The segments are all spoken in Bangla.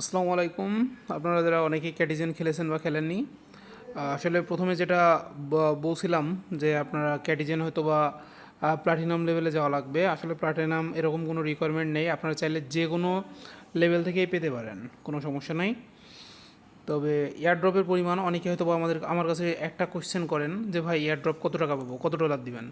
আসসালামু আলাইকুম। আপনারা যারা অনেকেই ক্যাটিজেন খেলেছেন বা খেলেননি আসলে প্রথমে যেটা বলছিলাম যে আপনারা ক্যাটিজেন হয়তো বা প্লাটিনাম লেভেলে যাওয়া লাগবে। আসলে প্লাটিনাম এরকম কোনো রিকোয়ারমেন্ট নেই। আপনারা চাইলে যে কোনো লেভেল থেকেই পেতে পারেন, কোনো সমস্যা নাই। তবে এয়ারড্রপের পরিমাণ, অনেকে হয়তো বা আমাদের, আমার কাছে একটা কোশ্চেন করেন যে, ভাই এয়ারড্রপ কত টাকা পাবো? কত ডলার দিবেন?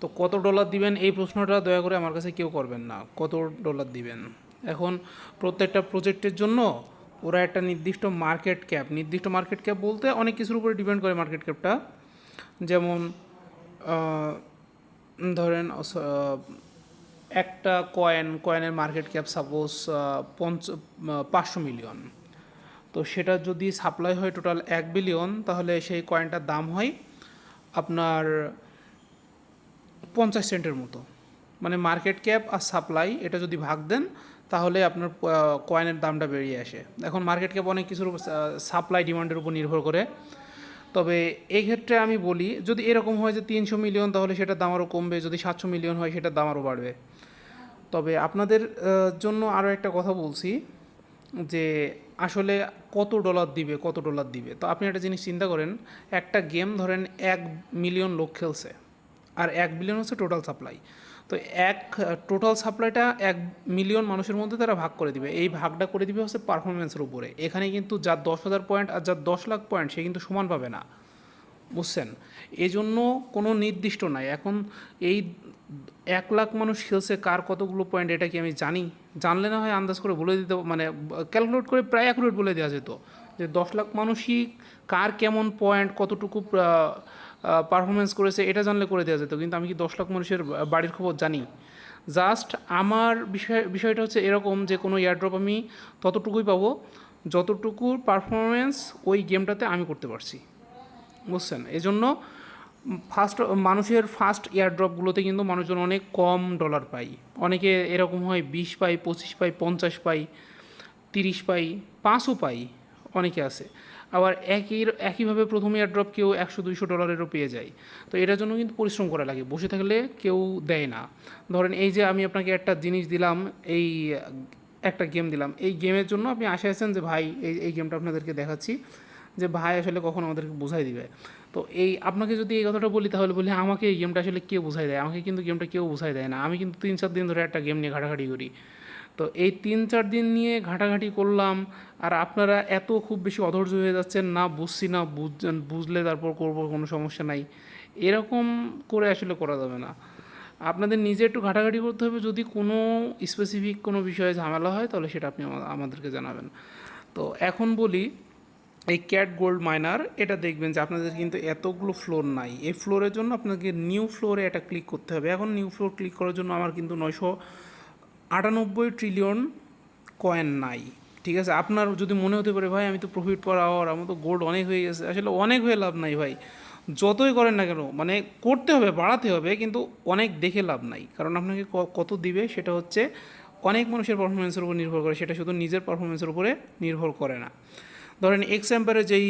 তো কত ডলার দিবেন এই প্রশ্নটা দয়া করে আমার কাছে কেউ করবেন না। কত ডলার দিবেন? এখন প্রত্যেকটা প্রজেক্টের জন্য ওরা একটা নির্দিষ্ট মার্কেট ক্যাপ নির্দিষ্ট মার্কেট ক্যাপ বলতে অনেক কিছুর উপরে ডিপেন্ড করে মার্কেট ক্যাপটা যেমন ধরেন একটা কয়েন কয়েনের মার্কেট ক্যাপ সাপোজ পঞ্চ পাঁচশো মিলিয়ন তো সেটা যদি সাপ্লাই হয় টোটাল এক বিলিয়ন তাহলে সেই কয়েনটার দাম হয় আপনার পঞ্চাশ সেন্টের মতো। মানে মার্কেট ক্যাপ আর সাপ্লাই এটা যদি ভাগ দেন তাহলে আপনার কয়েনের দামটা বেরিয়ে আসে। এখন মার্কেট ক্যাপ অনেক কিছুর সাপ্লাই ডিমান্ডের উপর নির্ভর করে। তবে এই ক্ষেত্রে আমি বলি, যদি এরকম হয় যে তিনশো মিলিয়ন তাহলে সেটার দাম আরও কমবে। যদি সাতশো মিলিয়ন হয়, সেটার দাম আরও বাড়বে। তবে আপনাদের জন্য আরও একটা কথা বলছি, যে আসলে কত ডলার দিবে, কত ডলার দিবে? তো আপনি একটা জিনিস চিন্তা করেন, একটা গেম ধরেন এক মিলিয়ন লোক খেলছে, আর এক বিলিয়ন হচ্ছে টোটাল সাপ্লাই তো এক টোটাল সাপ্লাইটা এক মিলিয়ন মানুষের মধ্যে তারা ভাগ করে দিবে। এই ভাগটা করে দিবে হচ্ছে পারফরমেন্সের উপরে। এখানে কিন্তু যার দশ হাজার পয়েন্ট আর যার দশ লাখ পয়েন্ট সে কিন্তু সমান পাবে না। বুঝছেন? এই জন্য কোনো নির্দিষ্ট নাই। এখন এই এক লাখ মানুষ খেলছে কার কতগুলো পয়েন্ট এটা কি আমি জানি? জানলে না হয় আন্দাজ করে বলে দিতে মানে ক্যালকুলেট করে প্রায় অ্যাকুরেট বলে দেওয়া যেত। যে দশ লাখ মানুষই কার কেমন পয়েন্ট কতটুকু পারফরমেন্স করেছে, এটা জানলে করে দেওয়া যেত, কিন্তু আমি কি দশ লাখ মানুষের বাড়ির খবর জানি? জাস্ট আমার বিষয়, বিষয়টা হচ্ছে এরকম যে কোনো এয়ারড্রপ আমি ততটুকুই পাবো যতটুকুর পারফরমেন্স ওই গেমটাতে আমি করতে পারছি। বুঝছেন? এই জন্য ফার্স্ট মানুষের ফার্স্ট এয়ারড্রপগুলোতে কিন্তু মানুষজন অনেক কম ডলার পায়। অনেকে এরকম হয় বিশ পাই, পঁচিশ পাই, পঞ্চাশ পাই, তিরিশ পাই, পাঁচও পাই, অনেকে আছে। আবার একই একইভাবে প্রথম এয়ারড্রপ কেউ একশো দুইশো ডলারেরও পেয়ে যায়। তো এটার জন্য কিন্তু পরিশ্রম করা লাগে, বসে থাকলে কেউ দেয় না। ধরেন এই যে আমি আপনাকে একটা জিনিস দিলাম, এই, একটা গেম দিলাম, এই গেমের জন্য আপনি আশা আছেন যে, ভাই, এই এই গেমটা আপনাদেরকে দেখাচ্ছি। যে, ভাই, আসলে কখন আমাদেরকে বোঝাই দিবে। তো এই, আপনাকে যদি এই কথাটা বলি, তাহলে বলি, আমাকে এই গেমটা আসলে কে বোঝাই দেয়, আমাকে কিন্তু গেমটা কেউ বোঝাই দেয় না। আমি কিন্তু তিন, চার দিন ধরে একটা গেম নিয়ে ঘাটাঘাটি করি। তো এই তিন চার দিন নিয়ে ঘাটাঘাটি করলাম, আর আপনারা এত খুব বেশি অধৈর্য হয়ে যাচ্ছেন, না বুঝছি, না বুঝলে তারপর করব, কোনো সমস্যা নাই। এরকম করে আসলে করা যাবে না। আপনাদের নিজে একটু ঘাটাঘাটি করতে হবে, যদি কোনো স্পেসিফিক কোনো বিষয়ে ঝামেলা হয়, তাহলে সেটা আপনি আমাদেরকে জানাবেন। তো এখন বলি, এই ক্যাট গোল্ড মাইনার এটা দেখবেন যে আপনাদের কিন্তু এতগুলো ফ্লোর নাই। এই ফ্লোরের জন্য আপনাকে নিউ ফ্লোরে এটা ক্লিক করতে হবে। এখন নিউ ফ্লোর ক্লিক করার জন্য আমার কিন্তু নয়শো আটানব্বই ট্রিলিয়ন কয়েন নাই। ঠিক আছে? আপনার যদি মনে হতে পারে, ভাই, আমি তো প্রফিট পার আওয়ার আমার তো গোল্ড অনেক হয়ে গেছে। আসলে অনেক হয়ে লাভ নাই ভাই। যতই করেন না কেন মানে করতে হবে, বাড়াতে হবে, কিন্তু অনেক দেখে লাভ নাই। কারণ আপনাকে কত দিবে সেটা হচ্ছে অনেক মানুষের পারফরমেন্সের উপর নির্ভর করে, সেটা শুধু নিজের পারফরমেন্সের উপরে নির্ভর করে না। ধরেন এক্স অ্যাম্পারে যেই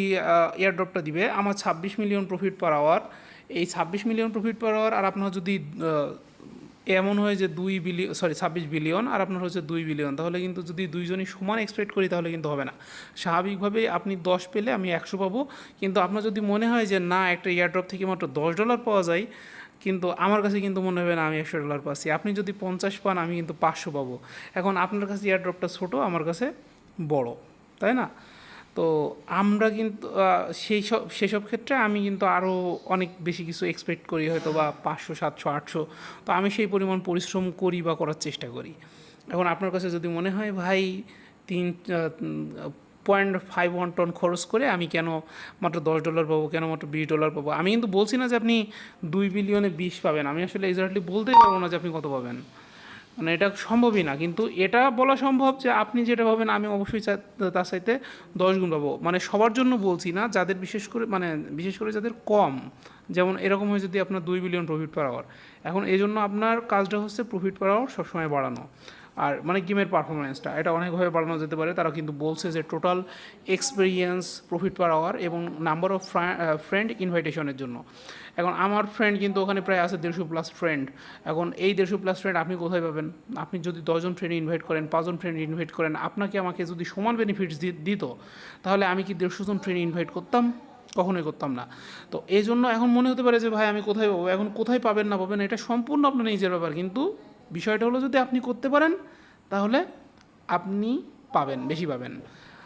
এয়ারড্রপটা দিবে, আমার ছাব্বিশ মিলিয়ন প্রফিট পার আওয়ার এই ছাব্বিশ মিলিয়ন প্রফিট পার আওয়ার আর আপনার যদি এমন হয় যে দুই বিলিয়ন সরি ছাব্বিশ বিলিয়ন আর আপনার হচ্ছে দুই বিলিয়ন তাহলে কিন্তু যদি দুইজনই সমান এক্সপেক্ট করি তাহলে কিন্তু হবে না। স্বাভাবিকভাবে আপনি দশ পেলে আমি একশো পাবো। কিন্তু আপনার যদি মনে হয় যে না, একটা এয়ারড্রপ থেকে মাত্র দশ ডলার পাওয়া যায়, কিন্তু আমার কাছে কিন্তু মনে হবে না, আমি একশো ডলার পাচ্ছি। আপনি যদি পঞ্চাশ পান, আমি কিন্তু পাঁচশো পাবো। এখন আপনার কাছে এয়ারড্রপটা ছোটো, আমার কাছে বড়, তাই না? তো আমরা কিন্তু সেই সব, সেসব ক্ষেত্রে আমি কিন্তু আরও অনেক বেশি কিছু এক্সপেক্ট করি হয়তো বা পাঁচশো, সাতশো, আটশো। তো আমি সেই পরিমাণ পরিশ্রম করি বা করার চেষ্টা করি। এখন আপনার কাছে যদি মনে হয়, ভাই, তিন পয়েন্ট ফাইভ ওয়ান টন খরচ করে আমি কেন মাত্র দশ ডলার পাবো, কেন মাত্র বিশ ডলার পাবো? আমি কিন্তু বলছি না যে আপনি দুই বিলিয়নে বিশ পাবেন। আমি আসলে এক্স্যাক্টলি বলতেই পারব না যে আপনি কত পাবেন। মানে এটা সম্ভবই না। কিন্তু এটা বলা সম্ভব যে আপনি যেটা ভাবেন, আমি অবশ্যই তার সাথে দশ গুণ পাবো। মানে সবার জন্য বলছি না, যাদের বিশেষ করে মানে বিশেষ করে যাদের কম। যেমন এরকম হয়ে যদি আপনার দুই বিলিয়ন প্রফিট পার আওয়ার এখন এই জন্য আপনার কাজটা হচ্ছে প্রফিট পার আওয়ার সবসময় বাড়ানো। আর মানে গেমের পারফরমেন্সটা এটা অনেকভাবে বাড়ানো যেতে পারে। তারা কিন্তু বলছে যে total experience profit per hour এবং নাম্বার অফ ফ্রেন্ড ইনভাইটেশনের জন্য। এখন আমার ফ্রেন্ড কিন্তু ওখানে প্রায় আছে দেড়শো প্লাস ফ্রেন্ড এখন এই দেড়শো প্লাস ফ্রেন্ড আপনি কোথায় পাবেন? আপনি যদি দশজন ফ্রেন্ড ইনভাইট করেন, পাঁচজন ফ্রেন্ড ইনভাইট করেন, আপনাকে আমাকে যদি সমান বেনিফিটস দিত, তাহলে আমি কি দেড়শো জন ফ্রেন্ড ইনভাইট করতাম? কখনোই করতাম না। তো এই জন্য এখন মনে হতে পারে যে, ভাই, আমি কোথায় পাবো? এখন কোথায় পাবেন না পাবেন? এটা সম্পূর্ণ আপনার নিজের ব্যাপার। কিন্তু বিষয়টা হলো যদি আপনি করতে পারেন, তাহলে আপনি পাবেন, বেশি পাবেন।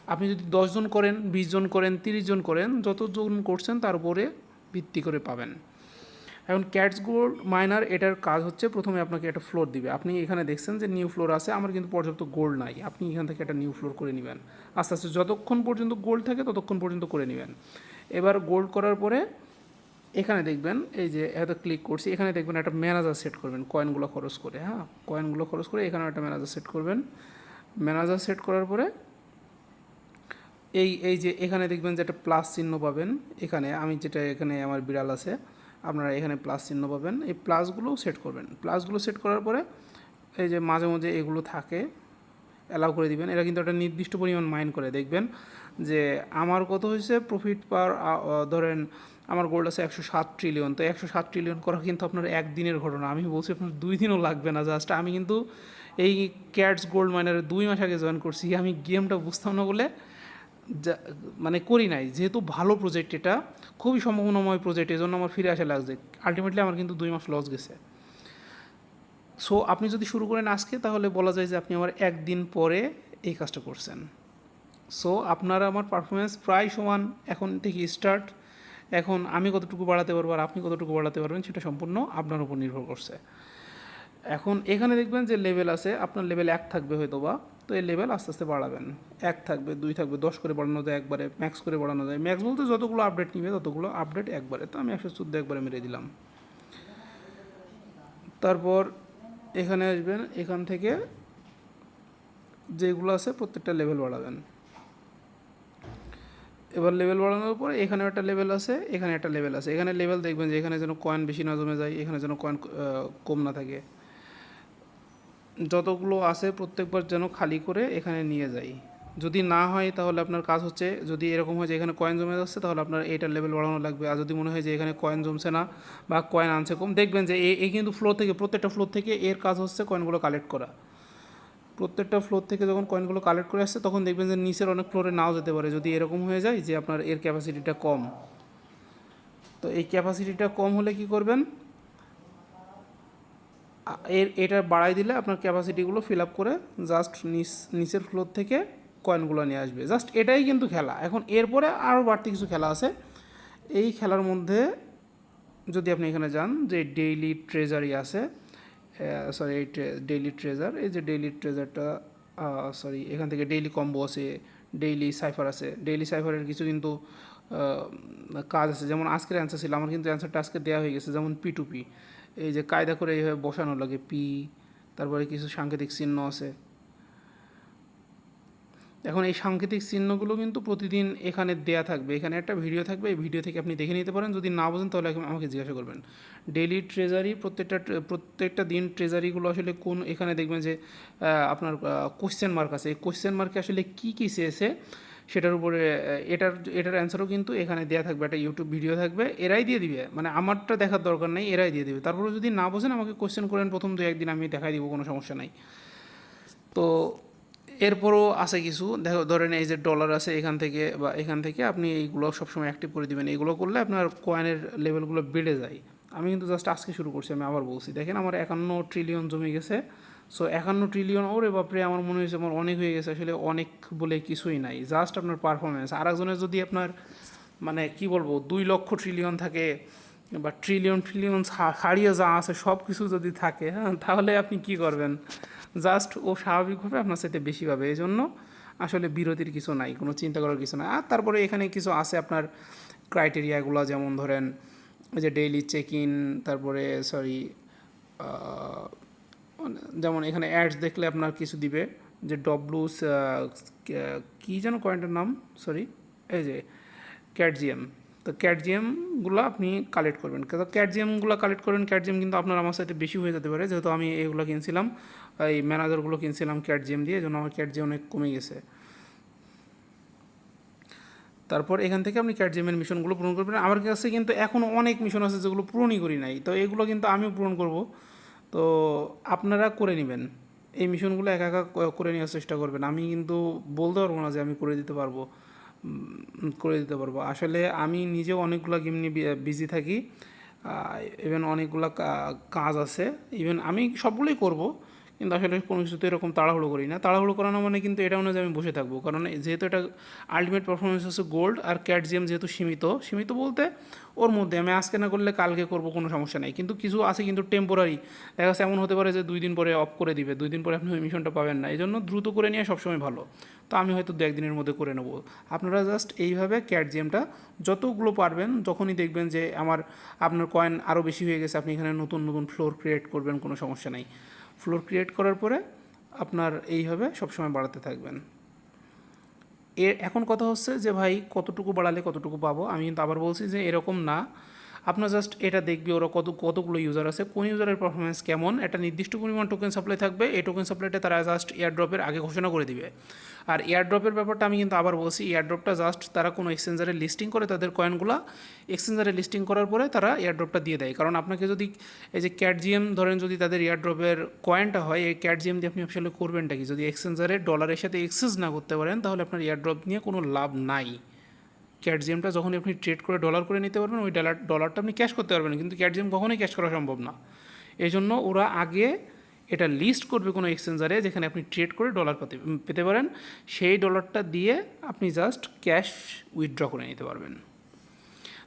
আপনি যদি দশজন করেন, বিশ জন করেন, তিরিশ জন করেন যতজন করছেন তার উপরে ভিত্তি করে পাবেন। এখন ক্যাটস গোল্ড মাইনার এটার কাজ হচ্ছে প্রথমে আপনাকে একটা ফ্লোর দিবে। আপনি এখানে দেখছেন যে নিউ ফ্লোর আছে, আমার কিন্তু পর্যাপ্ত গোল্ড নাই। আপনি এখান থেকে একটা নিউ ফ্লোর করে নেবেন। আস্তে আস্তে যতক্ষণ পর্যন্ত গোল্ড থাকে, ততক্ষণ পর্যন্ত করে নেবেন। এবার গোল্ড করার পরে এখানে দেখবেন, এই যে এত ক্লিক করছি, এখানে দেখবেন একটা ম্যানেজার সেট করবেন কয়েনগুলো খরচ করে হ্যাঁ? কয়েনগুলো খরচ করে এখানে একটা ম্যানেজার সেট করবেন। ম্যানেজার সেট করার পরে, এই এই যে এখানে দেখবেন যে একটা প্লাস চিহ্ন পাবেন। এখানে আমি যেটা এখানে আমার বিড়াল আছে, আপনারা এখানে প্লাস চিহ্ন পাবেন। এই প্লাসগুলো সেট করবেন। প্লাসগুলো সেট করার পরে, এই যে মাঝে মাঝে এগুলো থাকে অ্যালাউ করে দিবেন। এরা কিন্তু একটা নির্দিষ্ট পরিমাণ মাইন্ড করে। দেখবেন যে আমার কত হয়েছে? প্রফিট পার ধরেন আমার গোল্ড আছে একশো সাত ট্রিলিয়ন তো একশো সাত ট্রিলিয়ন করা কিন্তু আপনার একদিনের ঘটনা। আমি বলছি আপনার দুই দিনও লাগবে না। জাস্ট আমি কিন্তু এই ক্যাটস গোল্ড মাইনারে দুই মাস আগে জয়েন করছি। আমি গেমটা বুঝতাম না বলে মানে করি নাই। যেহেতু ভালো প্রজেক্ট এটা, খুবই সম্ভাবনাময় প্রজেক্ট এই জন্য আমার ফিরে আসা লাগছে। আলটিমেটলি আমার কিন্তু দুই মাস লস গেছে। সো আপনি যদি শুরু করেন আজকে, তাহলে বলা যায় যে আপনি আমার একদিন পরে এই কাজটা করছেন। সো আপনার আমার পারফরমেন্স প্রায় সমান, এখন থেকে স্টার্ট এখন আমি কতটুকু বাড়াতে পারব আর আপনি কতটুকু বাড়াতে পারবেন, সেটা সম্পূর্ণ আপনার উপর নির্ভর করছে। এখন এখানে দেখবেন যে লেভেল আছে, আপনার লেভেল এক থাকবে হয়তো বা তো এই লেভেল আস্তে আস্তে বাড়াবেন। এক থাকবে, দুই থাকবে, দশ করে বাড়ানো যায় একবারে ম্যাক্স করে বাড়ানো যায়। ম্যাক্স বলতে যতগুলো আপডেট নিবে, ততগুলো আপডেট একবারে। তো আমি একশো চোদ্দ একবারে মেরে দিলাম। তারপর এখানে আসবেন, এখান থেকে যেগুলো আছে প্রত্যেকটা লেভেল বাড়াবেন। এবার লেভেল বাড়ানোর পর এখানে একটা লেভেল আছে, এখানে একটা লেভেল আছে। এখানে লেভেল দেখবেন যে এখানে যেন কয়েন বেশি না জমে যায়, এখানে যেন কয়েন কম না থাকে। যতগুলো আছে প্রত্যেকবার যেন খালি করে এখানে নিয়ে যাই। যদি না হয় তাহলে আপনার কাজ হচ্ছে, যদি এরকম হয় যে এখানে কয়েন জমে যাচ্ছে, তাহলে আপনার এইটার লেভেল বাড়ানো লাগবে। আর যদি মনে হয় যে এখানে কয়েন জমছে না বা কয়েন আনছে কম, দেখবেন যে এই কিন্তু ফ্লোর থেকে, প্রত্যেকটা ফ্লোর থেকে এর কাজ হচ্ছে কয়েনগুলো কালেক্ট করা। প্রত্যেকটা ফ্লোর থেকে যখন কয়েনগুলো কালেক্ট করে আসছে, তখন দেখবেন যে নিচের অনেক ফ্লোরে নাও যেতে পারে। যদি এরকম হয়ে যায় যে আপনার এর ক্যাপাসিটিটা কম। তো এই ক্যাপাসিটিটা কম হলে কি করবেন? এর, এটা বাড়াই দিলে আপনার ক্যাপাসিটিগুলো ফিল আপ করে জাস্ট নিচ, নিচের ফ্লোর থেকে কয়েনগুলো নিয়ে আসবে। জাস্ট এটাই কিন্তু খেলা। এখন এরপরে আরও বাড়তি কিছু খেলা আছে। এই খেলার মধ্যে যদি আপনি এখানে যান, যে ডেইলি ট্রেজারি আছে সরি এই ডেইলি ট্রেজার এই যে ডেইলি ট্রেজারটা সরি এখান থেকে ডেইলি কম্বো আছে ডেইলি সাইফার আছে। ডেইলি সাইফারের কিছু কিন্তু কাজ আছে। যেমন আজকের অ্যান্সার ছিল, আমার কিন্তু অ্যান্সারটা আজকে দেওয়া হয়ে গেছে। যেমন পি টু পি এই যে কায়দা করে এইভাবে বসানো লাগে পি তারপরে কিছু সাংকেতিক চিহ্ন আছে। এখন এই সাংকেতিক চিহ্নগুলো কিন্তু প্রতিদিন এখানে দেয়া থাকবে। এখানে একটা ভিডিও থাকবে। এই ভিডিও থেকে আপনি দেখে নিতে পারেন। যদি না বোঝেন, তাহলে আমাকে জিজ্ঞাসা করবেন। ডেইলি ট্রেজারি প্রত্যেকটা প্রত্যেকটা দিন ট্রেজারিগুলো আসলে কোন, এখানে দেখবেন যে আপনার কোশ্চেন মার্ক আছে। এই কোশ্চেন মার্কে আসলে কী কী চেয়েছে সেটার উপরে এটার এটার অ্যান্সারও কিন্তু এখানে দেওয়া থাকবে। একটা ইউটিউব ভিডিও থাকবে। এরাই দিয়ে দিবে। মানে আমারটা দেখার দরকার নেই, এরাই দিয়ে দিবে। তারপরে যদি না বোঝেন, আমাকে কোশ্চেন করেন, প্রথম দু একদিন আমি দেখাই দিব, কোনো সমস্যা নাই। তো এরপরও আছে কিছু। দেখো, ধরেন এই যে ডলার আছে এখান থেকে বা এখান থেকে আপনি এইগুলো সবসময় অ্যাক্টিভ করে দিবেন। এইগুলো করলে আপনার কয়েনের লেভেলগুলো বেড়ে যায়। আমি কিন্তু জাস্ট আজকে শুরু করছি, আমি আবার বলছি। দেখেন আমার একান্ন ট্রিলিয়ন জমে গেছে। সো একান্ন ট্রিলিয়ন ওরে বাপরে, আমার মনে হয়েছে আমার অনেক হয়ে গেছে। আসলে অনেক বলে কিছুই নাই। জাস্ট আপনার পারফরমেন্স আর একজনের যদি আপনার মানে কি বলব, দুই লক্ষ ট্রিলিয়ন থাকে বা ট্রিলিয়ন ট্রিলিয়ন হারিয়ে যা আছে, সব কিছু যদি থাকে হ্যাঁ তাহলে আপনি কি করবেন? জাস্ট ও স্বাভাবিকভাবে আপনার সাথে বেশি পাবে। এই জন্য আসলে বিরতির কিছু নাই, কোনো চিন্তা করার কিছু নাই। আর তারপরে এখানে কিছু আছে আপনার ক্রাইটেরিয়াগুলো যেমন ধরেন যে ডেইলি চেক ইন তারপরে সরি যেমন এখানে অ্যাডস দেখলে আপনার কিছু দিবে, যে ডব্লু কী যেন কয়েনটার নাম? সরি এই যে ক্যাটজিএম তো ক্যাটজিএমগুলো আপনি কালেক্ট করবেন। তো ক্যাটজিএমগুলো কালেক্ট করেন ক্যাটজিএম কিন্তু আপনার আমার সাথে বেশি হয়ে যেতে পারে। যেহেতু আমি এগুলো কিনছিলাম, এই ম্যানেজারগুলো কিনছিলাম ক্যাটজিএম দিয়ে জন্য আমার ক্যাটজিএম অনেক কমে গেছে। তারপর এখান থেকে আপনি ক্যাট জিএমের মিশনগুলো পূরণ করবেন। আমার কাছে কিন্তু এখনও অনেক মিশন আছে যেগুলো পূরণই করি নাই। তো এগুলো কিন্তু আমিও পূরণ করব। তো আপনারা করে নেবেন। এই মিশনগুলো একা একা করে নেওয়ার চেষ্টা করবেন। আমি কিন্তু বলতে পারব না যে আমি করে দিতে পারব। করে দিতে পারব। আসলে আমি নিজেও অনেকগুলো গেম নিয়ে বিজি থাকি। ইভেন অনেকগুলো কাজ আছে। ইভেন আমি সবগুলোই করব। কিন্তু আসলে কোনো কিছুতে এরকম তাড়াহুড়ো করি না। তাড়াহুড়ো করানো মানে কিন্তু এটাও না যে আমি বসে থাকব। কারণ যেহেতু এটা আলটিমেট পারফরমেন্স হচ্ছে গোল্ড আর ক্যাট জিএম যেহেতু সীমিত সীমিত বলতে ওর মধ্যে। আমি আজকে না করলে কালকে করব, কোনো সমস্যা নেই। কিন্তু কিছু আছে কিন্তু টেম্পোরারি দেখা যাচ্ছে এমন হতে পারে যে দুই দিন পরে অফ করে দিবে। দুই দিন পরে আপনি ওই মিশনটা পাবেন না। এই জন্য দ্রুত করে নিয়ে সবসময় ভালো। তো আমি হয়তো দু একদিনের মধ্যে করে নেব। আপনারা জাস্ট এইভাবে ক্যাট জিএমটা যতগুলো পারবেন, যখনই দেখবেন যে আমার আপনার কয়েন আরও বেশি হয়ে গেছে, আপনি এখানে নতুন নতুন ফ্লোর ক্রিয়েট করবেন, কোনো সমস্যা নেই। ফ্লোর ক্রিয়েট করার পরে আপনার এইভাবে সবসময় বাড়াতে থাকবেন। এর এখন কথা হচ্ছে যে ভাই কতটুকু বাড়ালে কতটুকু পাবো? আমি কিন্তু আবার বলছি যে এরকম না। আপনার জাস্ট এটা দেখবে ওরা কত কতগুলো ইউজার আছে, কোন ইউজারের পারফরমেন্স কেমন, একটা নির্দিষ্ট পরিমাণ টোকেন সাপ্লাই থাকবে, এই টোকেন সাপ্লাইটা তারা জাস্ট এয়ারড্রপের আগে ঘোষণা করে দিবে। আর এয়ারড্রপের ব্যাপারটা আমি কিন্তু আবার বলছি এয়ারড্রপটা জাস্ট তারা কোনো এক্সচেঞ্জারে লিস্টিং করে, তাদের কয়েনগুলো এক্সচেঞ্জারে লিস্টিং করার পরে তারা এয়ারড্রপটা দিয়ে দেয়। কারণ আপনাকে যদি এই যে ক্যাট জিএম ধরেন যদি তাদের এয়ারড্রপের কয়েনটা হয়, এই ক্যাট জিএম দিয়ে আপনি আসলে করবেনটা কি? যদি এক্সচেঞ্জারে ডলারের সাথে এক্সচেঞ্জ না করতে পারেন, তাহলে আপনার এয়ারড্রপ নিয়ে কোনো লাভ নাই। ক্যাটজিএমটা যখন আপনি ট্রেড করে ডলার করে নিতে পারবেন, ওই ডলার ডলারটা আপনি ক্যাশ করতে পারবেন কিন্তু ক্যাটজিএম কখনোই ক্যাশ করা সম্ভব না। এই জন্য ওরা আগে এটা লিস্ট করবে কোনো এক্সচেঞ্জারে যেখানে আপনি ট্রেড করে ডলার পেতে পেতে পারেন। সেই ডলারটা দিয়ে আপনি জাস্ট ক্যাশ উইথড্র করে নিতে পারবেন।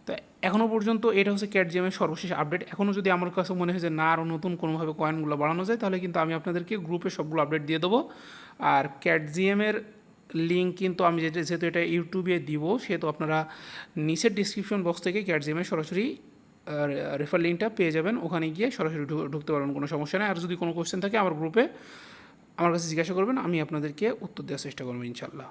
তো এখনও পর্যন্ত এটা হচ্ছে ক্যাট জিএমের সর্বশেষ আপডেট এখনও যদি আমার কাছে মনে হয় যে না আরও নতুন কোনোভাবে কয়েনগুলো বাড়ানো যায়, তাহলে কিন্তু আমি আপনাদেরকে গ্রুপে সবগুলো আপডেট দিয়ে দেবো। আর ক্যাট জিএমের লিঙ্ক কিন্তু আমি যেটা, যেহেতু এটা ইউটিউবে দিব, সেহেতু আপনারা নিচের ডিসক্রিপশন বক্স থেকে ক্যাট জিএমের সরাসরি রেফার লিঙ্কটা পেয়ে যাবেন। ওখানে গিয়ে সরাসরি ঢুকতে পারবেন, কোনো সমস্যা নেই। আর যদি কোনো কোশ্চেন থাকে আমার গ্রুপে আমার কাছে জিজ্ঞাসা করবেন, আমি আপনাদেরকে উত্তর দেওয়ার চেষ্টা করব ইনশাল্লাহ